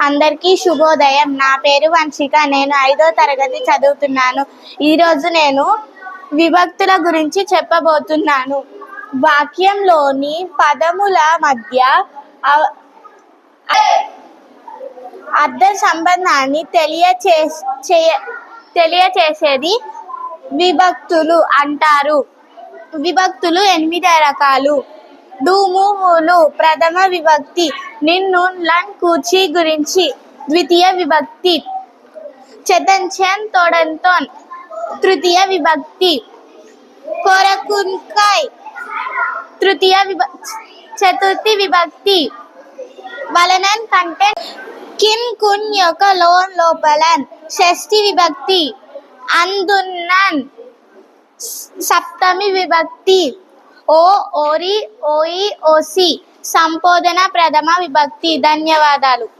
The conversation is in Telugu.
అందరికీ శుభోదయం. నా పేరు వంశిక. నేను ఐదో తరగతి చదువుతున్నాను. ఈరోజు నేను విభక్తుల గురించి చెప్పబోతున్నాను. వాక్యంలోని పదముల మధ్య అర్థ సంబంధాన్ని తెలియచే చేయ- తెలియచేసేది విభక్తులు అంటారు. విభక్తులు ఎనిమిది రకాలు. డూములు ప్రథమ విభక్తి. నిన్ను లన్ కూచి గురించి ద్వితీయ విభక్తి. చెతన్చన్ తోడంతోన్ తృతీయ విభక్తి. కొరకుంకాయ్ తృతీయ విభ చతుర్థి విభక్తి. వలనన్ కంటే కిన్ కున్ యొక్క లోన్ లోపలన్ షష్ఠి విభక్తి. అందున్నన్ సప్తమి విభక్తి. ఓ ఓరి ఓయి ఓసి. సంబోధన ప్రథమ విభక్తి. ధన్యవాదాలు.